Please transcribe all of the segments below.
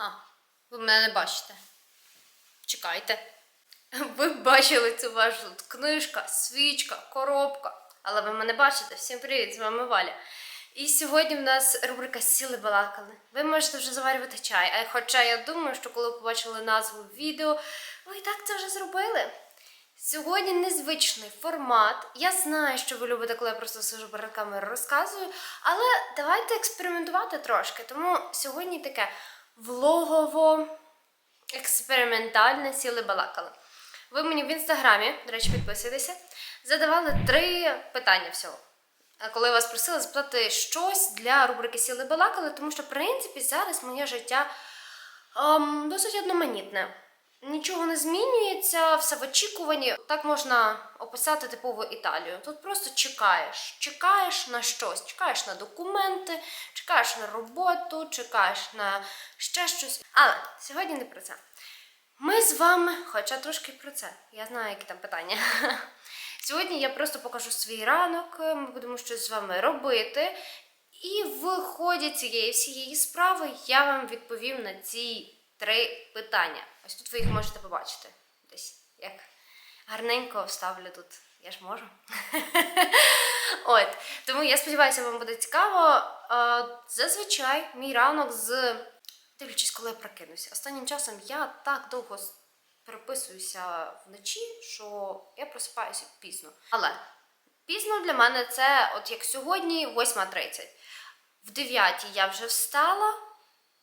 А, ви мене не бачите. Чекайте. Ви бачили цю вашу книжка, свічка, коробка. Але ви мене бачите. Всім привіт, з вами Валя. І сьогодні в нас рубрика Сіли балакали. Ви можете вже заварювати чай. Хоча я думаю, що коли побачили назву відео, ви і так це вже зробили. Сьогодні незвичний формат. Я знаю, що ви любите, коли я просто сижу перед камерою розказую, але давайте експериментувати трошки. Тому сьогодні таке влогово експериментальне сіли балакали. Ви мені в інстаграмі, до речі, підписуйтеся, задавали три питання всього. Коли вас просили запитати щось для рубрики Сіли балакали, тому що, в принципі, зараз моє життя ем, досить одноманітне. Нічого не змінюється, все в очікуванні. Так можна описати типову Італію. Тут просто чекаєш. Чекаєш на щось, чекаєш на документи, чекаєш на роботу, чекаєш на ще щось. Але сьогодні не про це. Ми з вами, хоча трошки про це. Я знаю, які там питання. Сьогодні я просто покажу свій ранок, ми будемо щось з вами робити. І в ході цієї всієї справи я вам відповім на ці три питання. Ось тут ви їх можете побачити. Десь як гарненько вставлю тут. Я ж можу. От. Тому я сподіваюся, вам буде цікаво. Зазвичай мій ранок з дивлячись, коли я прокинуся. Останнім часом я так довго переписуюся вночі, що я просипаюся пізно. Але пізно для мене це, от як сьогодні, 8.30. В 9 я вже встала,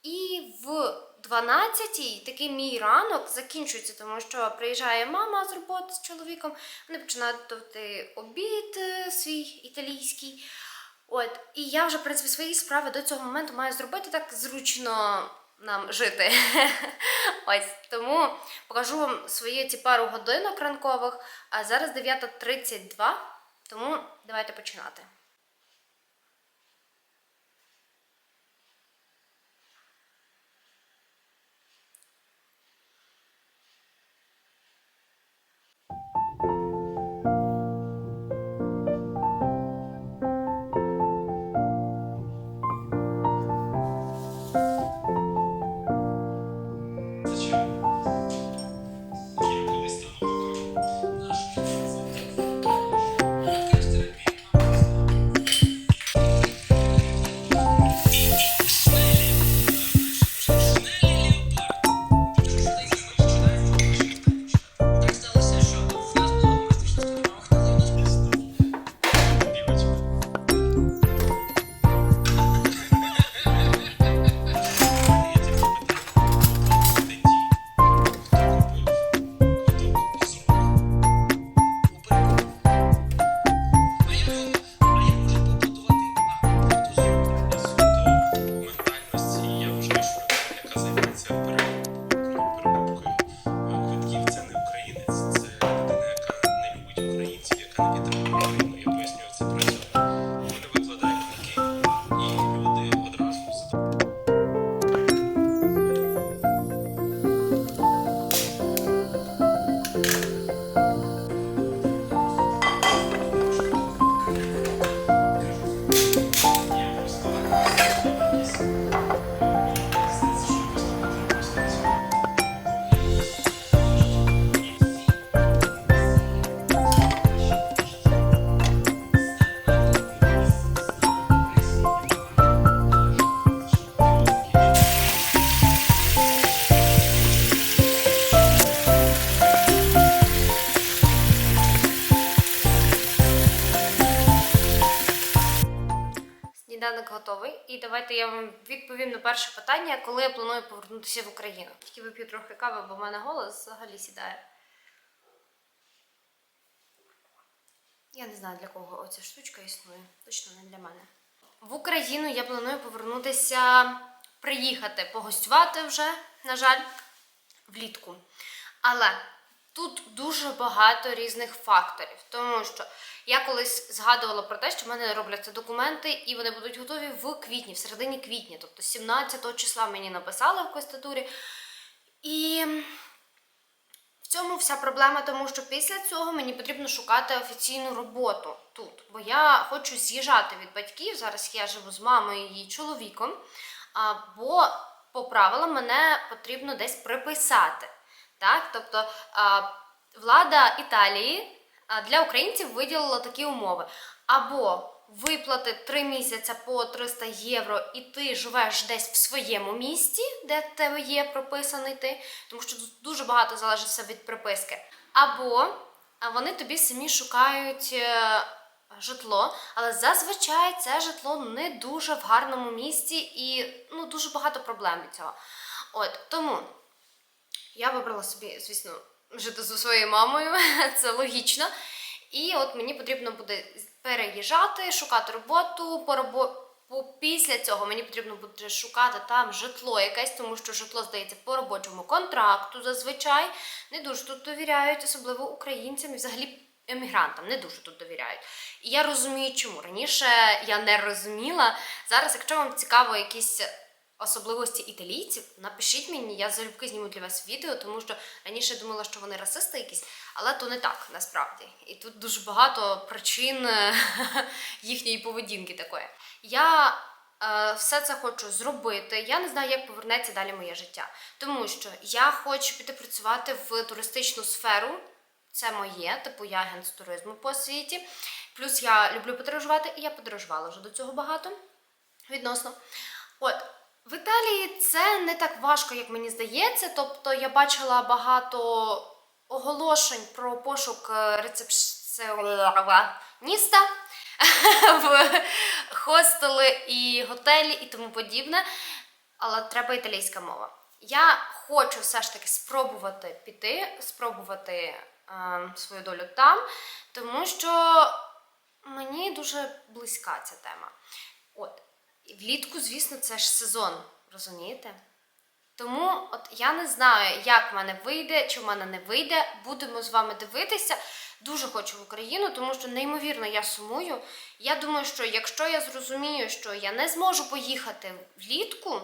і в 12 такий мій ранок закінчується, тому що приїжджає мама з роботи з чоловіком, вони починають готувати обід е, свій італійський. От, і я вже, в принципі, свої справи до цього моменту маю зробити так зручно нам жити. Ось тому покажу вам свої ці пару годинок ранкових. А зараз 9.32, тому давайте починати. Перше питання, коли я планую повернутися в Україну. Тільки вип'ю трохи кави, бо в мене голос взагалі сідає. Я не знаю, для кого оця штучка існує. Точно не для мене. В Україну я планую повернутися, приїхати, погостювати вже, на жаль, влітку. Але тут дуже багато різних факторів, тому що я колись згадувала про те, що в мене робляться документи, і вони будуть готові в квітні, в середині квітня, тобто 17 числа мені написали в костатурі. І в цьому вся проблема, тому що після цього мені потрібно шукати офіційну роботу тут. Бо я хочу з'їжджати від батьків. Зараз я живу з мамою і її чоловіком. Бо по правилам мене потрібно десь приписати. Так? Тобто влада Італії для українців виділила такі умови. Або виплати 3 місяці по 300 євро, і ти живеш десь в своєму місті, де тебе є прописаний ти, тому що тут дуже багато залежить все від приписки. Або вони тобі самі шукають е, житло, але зазвичай це житло не дуже в гарному місці і ну, дуже багато проблем від цього. От тому я вибрала собі, звісно, жити зі своєю мамою, це логічно. І от мені потрібно буде переїжджати, шукати роботу по робо... по- Після цього мені потрібно буде шукати там житло якесь, тому що житло здається по робочому контракту зазвичай. Не дуже тут довіряють, особливо українцям і взагалі емігрантам не дуже тут довіряють. І я розумію, чому. Раніше я не розуміла. Зараз, якщо вам цікаво якісь особливості італійців, напишіть мені, я залюбки зніму для вас відео, тому що раніше думала, що вони расисти якісь, але то не так насправді. І тут дуже багато причин їхньої поведінки такої. Я е, все це хочу зробити. Я не знаю, як повернеться далі моє життя. Тому що я хочу піти працювати в туристичну сферу. Це моє, типу я агент з туризму по світі. Плюс я люблю подорожувати, і я подорожувала вже до цього багато відносно. От, в Італії це не так важко, як мені здається. Тобто я бачила багато оголошень про пошук е, рецепціоніста в хостели і готелі і тому подібне. Але треба італійська мова. Я хочу все ж таки спробувати піти, спробувати е, свою долю там, тому що мені дуже близька ця тема. Влітку, звісно, це ж сезон, розумієте? Тому от я не знаю, як в мене вийде, чи в мене не вийде. Будемо з вами дивитися. Дуже хочу в Україну, тому що неймовірно я сумую. Я думаю, що якщо я зрозумію, що я не зможу поїхати влітку,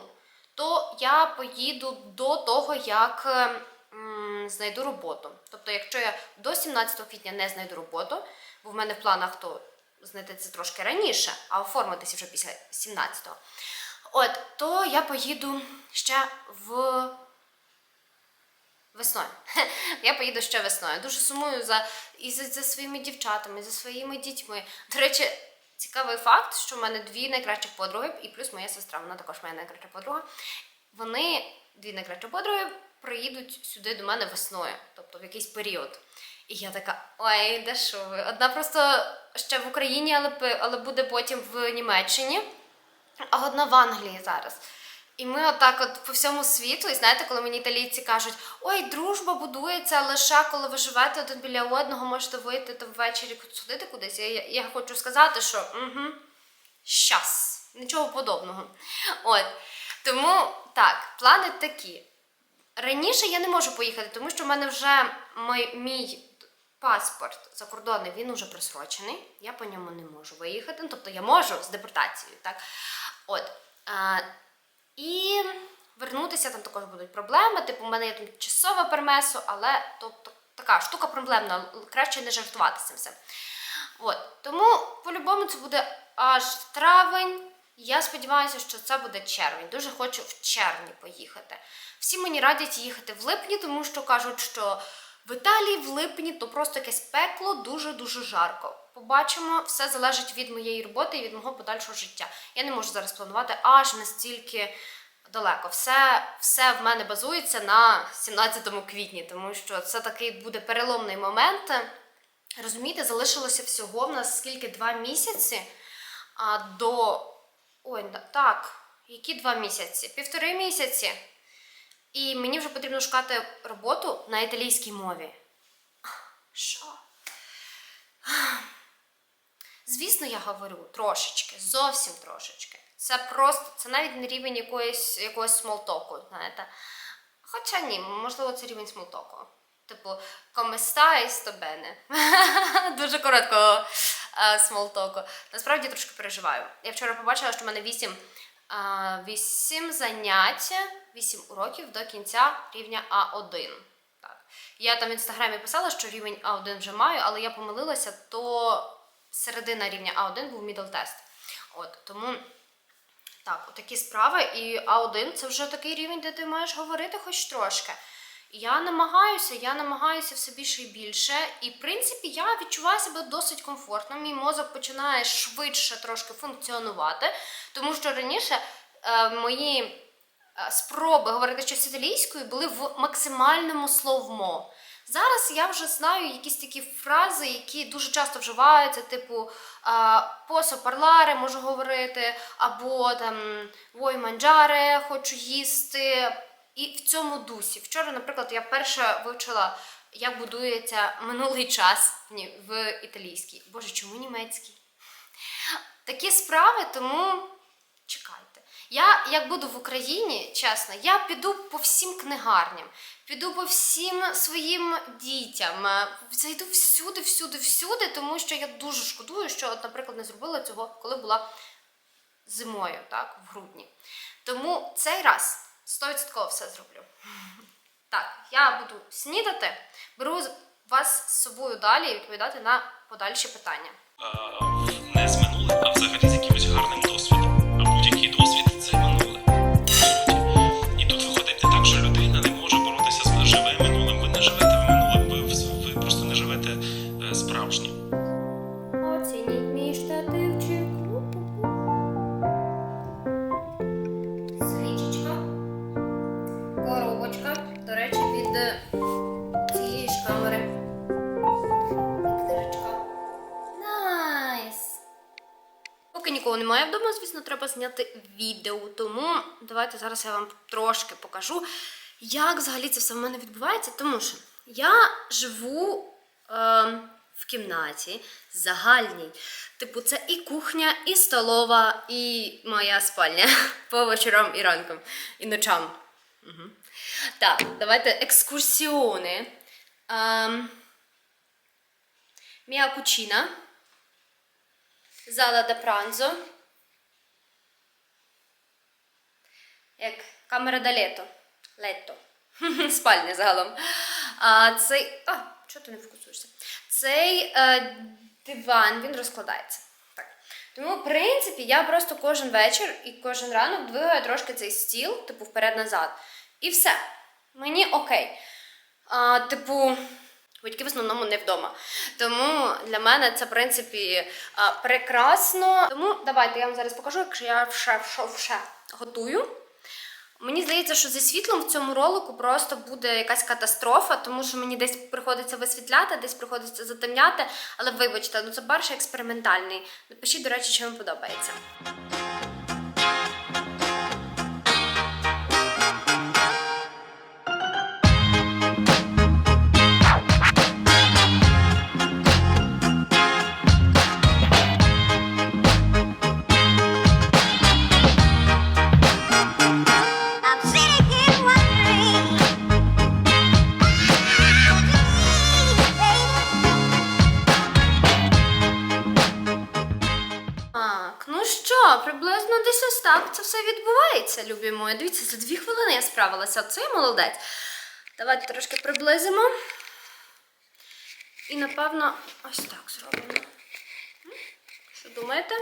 то я поїду до того, як е, м, знайду роботу. Тобто, якщо я до 17 квітня не знайду роботу, бо в мене в планах то знайти це трошки раніше, а оформитися вже після 17-го. От, то я поїду ще в весною. Я поїду ще весною. Дуже сумую за і за, за своїми дівчатами, і за своїми дітьми. До речі, цікавий факт, що в мене дві найкращих подруги, і плюс моя сестра, вона також моя найкраща подруга. Вони, дві найкращі подруги, приїдуть сюди до мене весною, тобто в якийсь період. І я така, ой, де що ви? Одна просто ще в Україні, але, але буде потім в Німеччині, а одна в Англії зараз. І ми отак от по всьому світу, і знаєте, коли мені італійці кажуть, ой, дружба будується лише коли ви живете один біля одного, можете вийти там ввечері сходити кудись. Я, я, хочу сказати, що угу, щас, нічого подобного. От. Тому так, плани такі. Раніше я не можу поїхати, тому що в мене вже мій паспорт закордонний, він уже просрочений. Я по ньому не можу виїхати. Ну, тобто я можу з депортацією, так? От. А, і вернутися там також будуть проблеми. Типу, у мене є тимчасове пермесо, але тобто, така штука проблемна, краще не жартувати цим всім. От. Тому по-любому це буде аж травень. Я сподіваюся, що це буде червень. Дуже хочу в червні поїхати. Всі мені радять їхати в липні, тому що кажуть, що в Італії в липні то просто якесь пекло, дуже-дуже жарко. Побачимо, все залежить від моєї роботи і від мого подальшого життя. Я не можу зараз планувати аж настільки далеко. Все, все в мене базується на 17 квітні, тому що це такий буде переломний момент. Розумієте, залишилося всього в нас скільки два місяці а, до. Ой, так, які два місяці? Півтори місяці. І мені вже потрібно шукати роботу на італійській мові. Що? Звісно, я говорю трошечки, зовсім трошечки. Це просто, це навіть не рівень якоїсь, якогось смолтоку, знаєте. Хоча ні, можливо, це рівень смолтоку. Типу, come stai. Дуже коротко е, смолтоку. Насправді трошки переживаю. Я вчора побачила, що в мене 8, е, 8 занять, 8 уроків до кінця рівня А1. Так. Я там в інстаграмі писала, що рівень А1 вже маю, але я помилилася, то середина рівня А1 був middle тест. От, тому Так, такі справи. І А1 це вже такий рівень, де ти маєш говорити хоч трошки. Я намагаюся, я намагаюся все більше і більше. І в принципі я відчуваю себе досить комфортно. Мій мозок починає швидше трошки функціонувати, тому що раніше е, мої е, спроби говорити щось італійською були в максимальному словмо. Зараз я вже знаю якісь такі фрази, які дуже часто вживаються, типу посо парларе можу говорити, або там вой манджаре, хочу їсти. І в цьому дусі. Вчора, наприклад, я перше вивчила, як будується минулий час в італійській. Боже, чому німецький? Такі справи, тому чекайте. Я, як буду в Україні, чесно, я піду по всім книгарням, піду по всім своїм дітям, е, зайду всюди, всюди, всюди, тому що я дуже шкодую, що, от, наприклад, не зробила цього, коли була зимою, так, в грудні. Тому цей раз 100% все зроблю. Так, я буду снідати, беру вас з собою далі і відповідати на подальші питання. Не з минулим, а взагалі з якимось давайте зараз я вам трошки покажу, як взагалі це все в мене відбувається. Тому що я живу е, в кімнаті загальній. Типу, це і кухня, і столова, і моя спальня по вечорам і ранкам, і ночам. Угу. Так, давайте екскурсіони. Ем, Mia cucina, зала да пранзо, як камера да лето. Лето. Спальня загалом. А, цей. А, чого ти не фокусуєшся? Цей е, диван він розкладається. Так. Тому, в принципі, я просто кожен вечір і кожен ранок двигаю трошки цей стіл, типу, вперед-назад. І все. Мені окей. А, типу, батьки в основному не вдома. Тому для мене це, в принципі, прекрасно. Тому давайте я вам зараз покажу, якщо я вже, вже, готую. Мені здається, що зі світлом в цьому ролику просто буде якась катастрофа, тому що мені десь приходиться висвітляти, десь приходиться затемняти. Але вибачте, ну це перший експериментальний. Напишіть, до речі, що вам подобається. Мої. Дивіться, за дві хвилини я справилася. Це я молодець. Давайте трошки приблизимо. І, напевно, ось так зробимо. Що думаєте?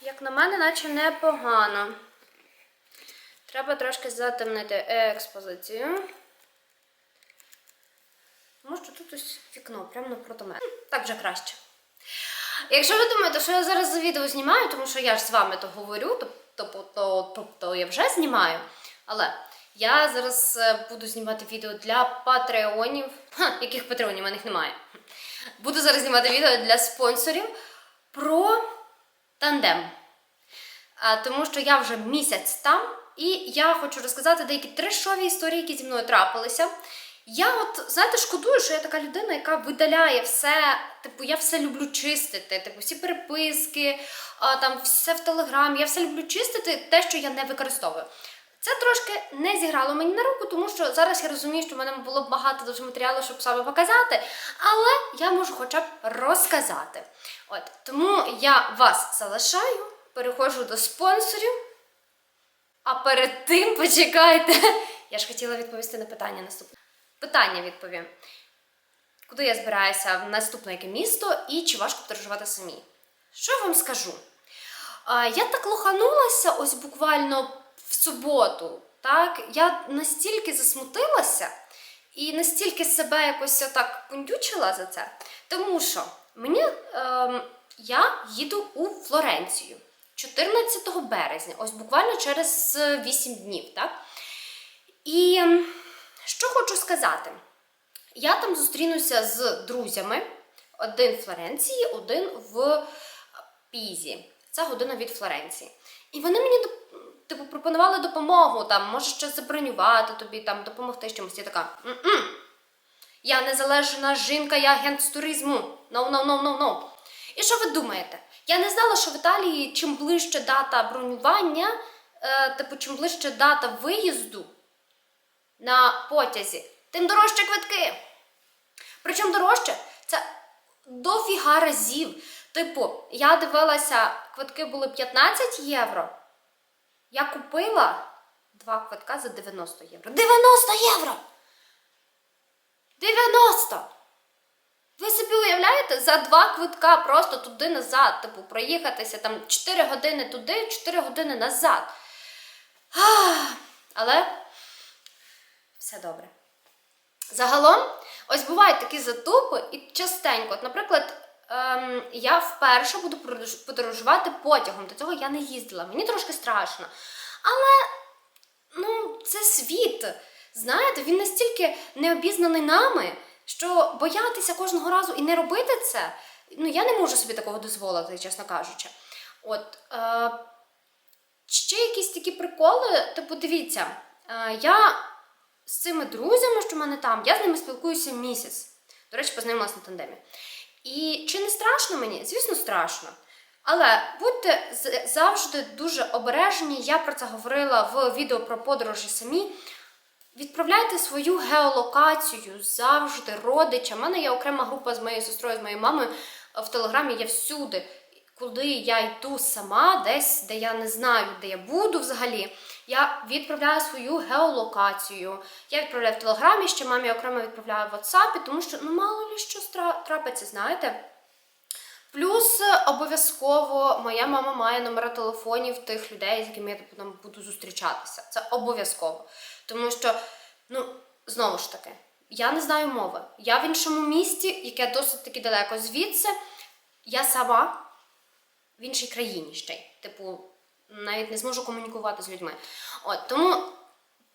Як на мене, наче непогано. Треба трошки затемнити експозицію. Що тут ось вікно, прямо навпроти мене. Так вже краще. Якщо ви думаєте, що я зараз за відео знімаю, тому що я ж з вами то говорю, то, то, то, тобто я вже знімаю. Але я зараз е, буду знімати відео для патреонів. Ха, яких патреонів? У них немає. Буду зараз знімати відео для спонсорів про тандем. А, тому що я вже місяць там, і я хочу розказати деякі трешові історії, які зі мною трапилися. Я от, знаєте, шкодую, що я така людина, яка видаляє все, типу, я все люблю чистити, типу, всі переписки, а, там все в телеграмі, я все люблю чистити, те, що я не використовую. Це трошки не зіграло мені на руку, тому що зараз я розумію, що в мене було б багато дуже матеріалу, щоб саме показати, але я можу хоча б розказати. От тому я вас залишаю, переходжу до спонсорів. А перед тим почекайте. Я ж хотіла відповісти на питання наступне. Питання відповім. Куди я збираюся в наступне яке місто і чи важко подорожувати самі? Що я вам скажу? Я так лоханулася ось буквально в суботу. Так, я настільки засмутилася і настільки себе якось так пундючила за це, тому що мені ем, я їду у Флоренцію 14 березня, ось буквально через е, 8 днів, так? І ем, що хочу сказати, я там зустрінуся з друзями: один в Флоренції, один в Пізі. Це година від Флоренції. І вони мені типу, пропонували допомогу, там, може щось забронювати тобі, там, допомогти чимось. Я така. «М-м. Я незалежна жінка, я агент з туризму. No, no, no, no, no. І що ви думаєте? Я не знала, що в Італії чим ближче дата бронювання, е, типу, чим ближче дата виїзду на потязі, тим дорожче квитки. Причому дорожче це дофіга разів. Типу, я дивилася, квитки були 15 євро. Я купила два квитка за 90 євро. 90 євро! 90! Ви собі уявляєте, за два квитка просто туди назад, типу, проїхатися там 4 години туди, 4 години назад. Але все добре. Загалом, ось бувають такі затупи, і частенько, от, наприклад, ем, я вперше буду подорожувати потягом. До цього я не їздила. Мені трошки страшно. Але ну, це світ. Знаєте, він настільки необізнаний нами, що боятися кожного разу і не робити це. Ну, я не можу собі такого дозволити, чесно кажучи. От, е, ще якісь такі приколи, типу, дивіться, е, я з цими друзями, що в мене там, я з ними спілкуюся місяць. До речі, познайомилася на тандемі. І чи не страшно мені? Звісно, страшно. Але будьте завжди дуже обережні. Я про це говорила в відео про подорожі самі. Відправляйте свою геолокацію завжди родичам. У мене є окрема група з моєю сестрою, з моєю мамою в телеграмі. Я всюди, куди я йду сама, десь, де я не знаю, де я буду взагалі. Я відправляю свою геолокацію. Я відправляю в телеграмі, ще мамі окремо відправляю в WhatsApp, тому що ну мало ли що трапиться, знаєте. Плюс е, обов'язково моя мама має номери телефонів тих людей, з якими я типу, там буду зустрічатися. Це обов'язково. Тому що, ну, знову ж таки, я не знаю мови. Я в іншому місті, яке досить таки далеко звідси. Я сама в іншій країні ще й. Типу, навіть не зможу комунікувати з людьми. От тому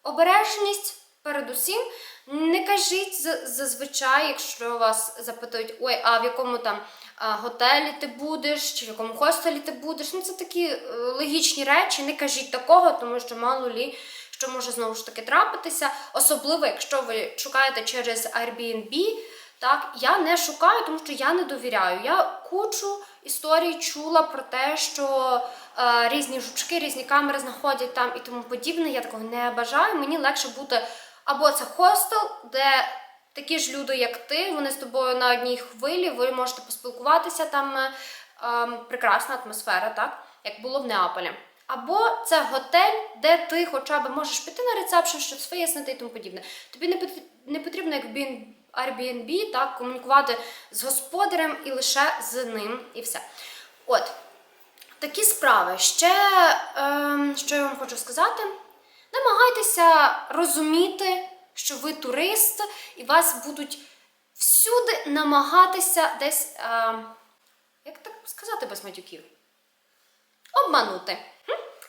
обережність передусім. Не кажіть зазвичай, якщо вас запитують, ой, а в якому там готелі ти будеш, чи в якому хостелі ти будеш. Ну, це такі е, логічні речі. Не кажіть такого, тому що мало лі, що може знову ж таки трапитися. Особливо, якщо ви шукаєте через Airbnb. Так, я не шукаю, тому що я не довіряю. Я кучу історій чула про те, що е, різні жучки, різні камери знаходять там і тому подібне. Я такого не бажаю. Мені легше бути або це хостел, де такі ж люди, як ти, вони з тобою на одній хвилі, ви можете поспілкуватися там. е, ем, прекрасна атмосфера, так, як було в Неаполі. Або це готель, де ти хоча б можеш піти на рецепшн, щось вияснити і тому подібне. Тобі не потрібно, як Airbnb- так, комунікувати з господарем і лише з ним, і все. От, такі справи. Ще, ем, що я вам хочу сказати, намагайтеся розуміти, що ви турист, і вас будуть всюди намагатися десь, ем, як так сказати без матюків? Обманути.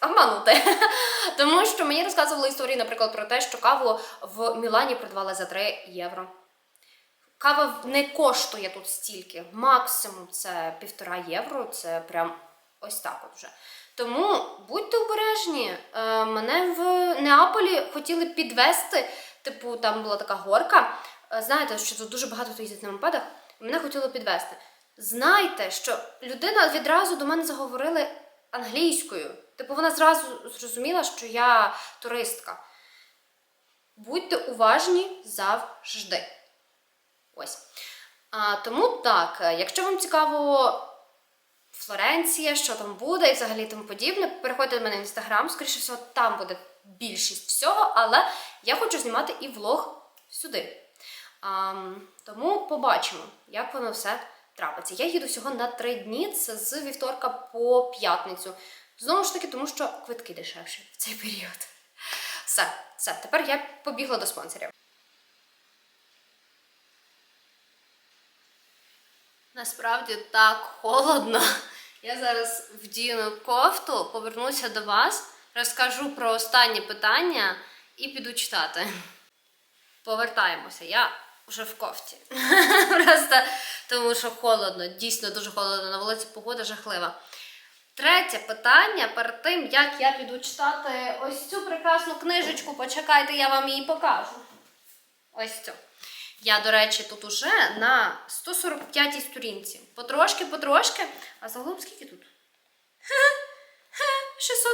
Обманути. Тому що мені розказували історії, наприклад, про те, що каву в Мілані продавали за 3 євро. Кава не коштує тут стільки. Максимум це півтора євро, це прям ось так от вже. Тому будьте обережні. Е, мене в Неаполі хотіли підвести, типу, там була така горка. Е, знаєте, що тут дуже багато хто їздить на мопедах. Мене хотіли підвести. Знайте, що людина відразу до мене заговорила англійською. Типу, вона зразу зрозуміла, що я туристка. Будьте уважні завжди. Ось. А, тому так, е, якщо вам цікаво Флоренція, що там буде і взагалі тому подібне, переходьте до мене в інстаграм, скоріше всього, там буде більшість всього, але я хочу знімати і влог сюди. А, тому побачимо, як воно все трапиться. Я їду всього на три дні, це з вівторка по п'ятницю. Знову ж таки, тому що квитки дешевші в цей період. Все, все, тепер я побігла до спонсорів. Насправді так холодно. Я зараз вдіну кофту, повернуся до вас, розкажу про останнє питання і піду читати. Повертаємося. Я вже в кофті. Просто тому що холодно, дійсно дуже холодно. На вулиці погода жахлива. Третє питання перед тим, як я піду читати ось цю прекрасну книжечку, почекайте, я вам її покажу. Ось цю. Я, до речі, тут уже на 145-й сторінці. Потрошки, потрошки. А загалом скільки тут? Ха, ха, 600.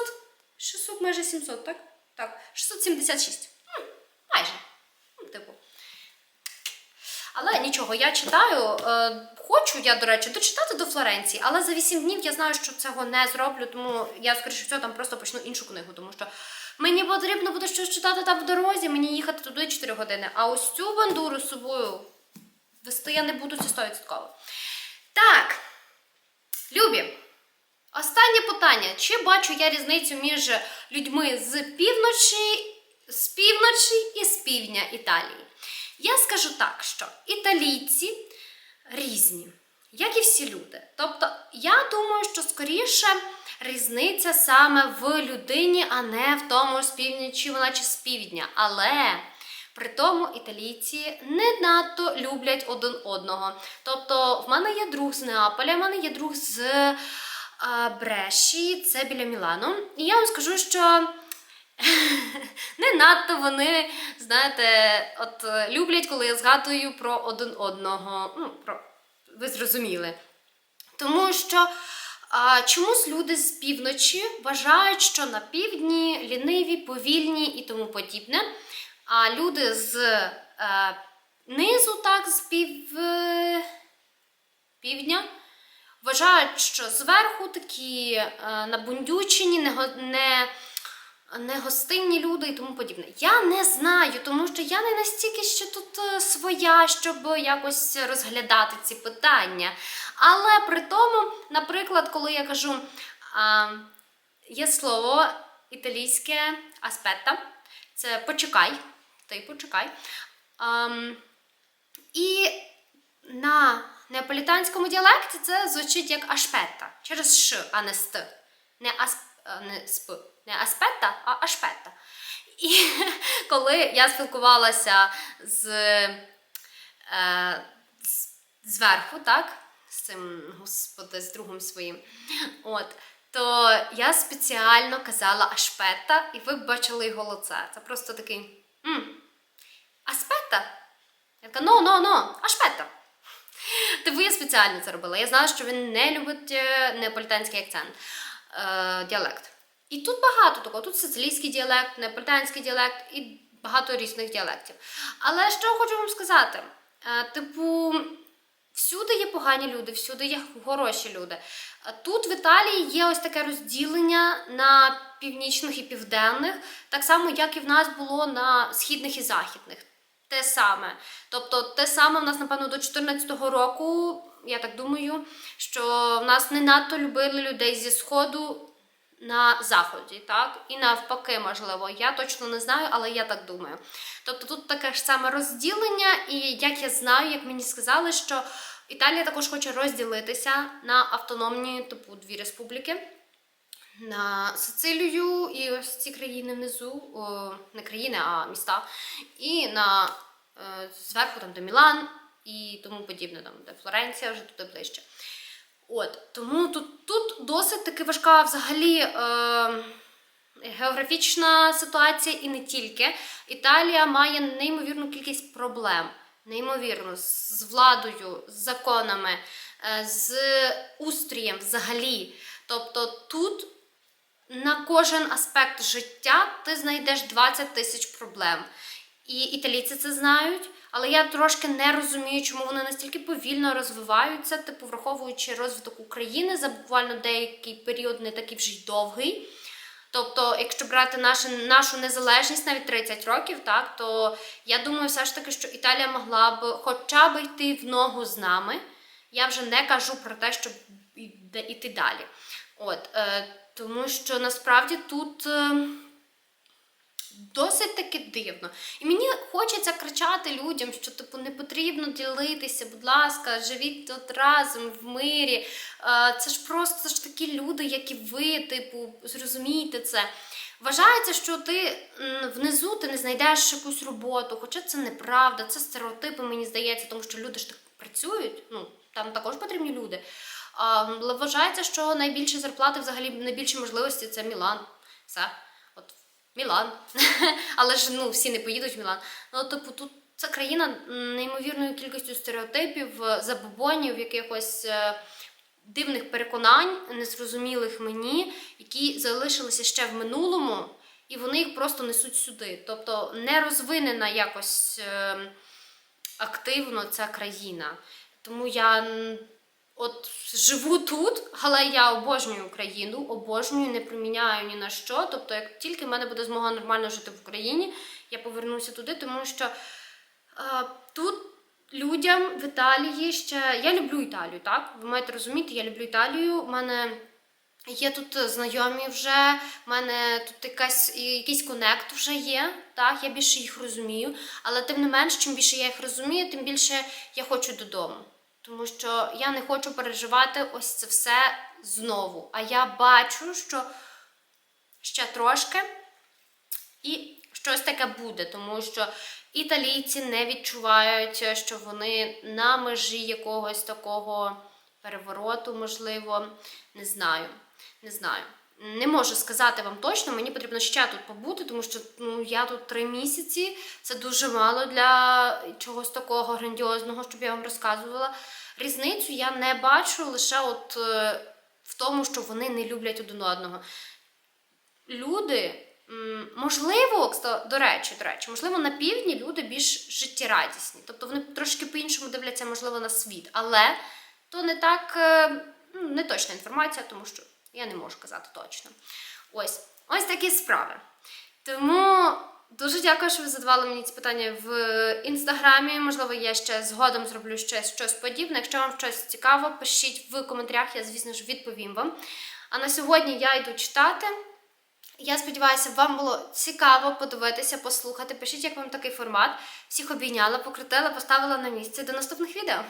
600, майже 700, так? Так, 676. М, майже. Типу. Але нічого, я читаю. Е, хочу я, до речі, дочитати до Флоренції, але за 8 днів я знаю, що цього не зроблю, тому я, скоріше всього, там просто почну іншу книгу, тому що мені потрібно буде щось читати там в дорозі, мені їхати туди 4 години. А ось цю бандуру з собою вести я не буду, це 100%. Так, любі. Останнє питання. Чи бачу я різницю між людьми з півночі, з півночі і з півдня Італії? Я скажу так, що італійці різні, як і всі люди. Тобто, я думаю, що скоріше різниця саме в людині, а не в тому, з півночі вона чи з півдня. Але при тому італійці не надто люблять один одного. Тобто, в мене є друг з Неаполя, в мене є друг з е, Бреші, це біля Мілану. І я вам скажу, що не надто вони, знаєте, от е, люблять, коли я згадую про один одного. Ну, про ви зрозуміли. Тому що чомусь люди з півночі вважають, що на півдні ліниві, повільні і тому подібне. А люди з е, низу, так, з пів, е, півдня, вважають, що зверху такі е, набундючені, не, не, не гостинні люди і тому подібне. Я не знаю, тому що я не настільки ще тут е, своя, щоб якось розглядати ці питання. Але при тому, наприклад, коли я кажу, а, є слово італійське аспетта, це почекай, ти почекай. Ам, і на неаполітанському діалекті це звучить як ашпетта, через ш, а не ст. Не, ас, а, не сп. Не аспетта, а ашпетта. І коли я спілкувалася з, е, зверху, так, з цим господи, з другом своїм, от, то я спеціально казала ашпетта, і ви б бачили його лице. Це просто такий. М, аспетта? Я така, ну, ну, ну, ашпетта. Типу я спеціально це робила. Я знала, що він не любить е, неаполітанський акцент, е, діалект. І тут багато такого. Тут сицилійський діалект, неаполітанський діалект і багато різних діалектів. Але що хочу вам сказати? Е, типу, всюди є погані люди, всюди є хороші люди. Тут в Італії є ось таке розділення на північних і південних, так само, як і в нас було на східних і західних. Те саме. Тобто, те саме в нас, напевно, до 2014 року, я так думаю, що в нас не надто любили людей зі Сходу на Заході, так? І навпаки, можливо. Я точно не знаю, але я так думаю. Тобто тут таке ж саме розділення, і як я знаю, як мені сказали, що Італія також хоче розділитися на автономні, типу, дві республіки. На Сицилію і ось ці країни внизу, о, не країни, а міста, і на е, зверху там де Мілан і тому подібне, там де Флоренція, вже туди ближче. От тому тут, тут досить таки важка взагалі е, географічна ситуація і не тільки. Італія має неймовірну кількість проблем, неймовірно, з владою, з законами, е, з устроєм взагалі. Тобто тут на кожен аспект життя ти знайдеш 20 тисяч проблем. І італійці це знають, але я трошки не розумію, чому вони настільки повільно розвиваються, типу, враховуючи розвиток України за буквально деякий період, не такий вже й довгий. Тобто, якщо брати нашу, нашу незалежність навіть 30 років, так, то я думаю, все ж таки, що Італія могла б хоча б йти в ногу з нами. Я вже не кажу про те, щоб іти далі. От, е, Тому що насправді тут. е, Досить таки дивно. І мені хочеться кричати людям, що типу не потрібно ділитися, будь ласка, живіть тут разом в мирі. Е, Це ж просто ж такі люди, як і ви, типу, зрозумійте це. Вважається, що ти внизу ти не знайдеш якусь роботу, хоча це неправда, це стереотипи, мені здається, тому що люди ж так працюють. Ну там також потрібні люди. Але вважається, що найбільші зарплати, взагалі найбільші можливості це Мілан. Все. Мілан. Але ж ну всі не поїдуть в Мілан. Ну, типу, тут це країна неймовірною кількістю стереотипів, забобонів, якихось е, дивних переконань, незрозумілих мені, які залишилися ще в минулому, і вони їх просто несуть сюди. Тобто не розвинена якось е, активно ця країна. Тому я от живу тут, але я обожнюю Україну, обожнюю, не приміняю ні на що. Тобто, як тільки в мене буде змога нормально жити в Україні, я повернуся туди, тому що е, тут людям в Італії ще. Я люблю Італію, так? Ви маєте розуміти, я люблю Італію. У мене Є тут знайомі вже, в мене тут якась, якийсь конект вже є, так, я більше їх розумію. Але тим не менш, чим більше я їх розумію, тим більше я хочу додому. Тому що я не хочу переживати ось це все знову. А я бачу, що ще трошки і щось таке буде, тому що італійці не відчувають, що вони на межі якогось такого перевороту, можливо, не знаю. Не знаю. Не можу сказати вам точно, мені потрібно ще тут побути, тому що ну, я тут три місяці. Це дуже мало для чогось такого грандіозного, щоб я вам розказувала. Різницю я не бачу лише от е, в тому, що вони не люблять один одного люди, можливо, до речі, до речі, можливо, на півдні люди більш життєрадісні. Тобто вони трошки по-іншому дивляться, можливо, на світ. Але то не так, е, ну, не точна інформація, тому що я не можу казати точно. Ось, ось такі справи. Тому дуже дякую, що ви задавали мені ці питання в інстаграмі. Можливо, я ще згодом зроблю ще щось подібне. Якщо вам щось цікаво, пишіть в коментарях, я, звісно ж, відповім вам. А на сьогодні я йду читати. Я сподіваюся, вам було цікаво подивитися, послухати. Пишіть, як вам такий формат. Всіх обійняла, покрутила, поставила на місце. До наступних відео.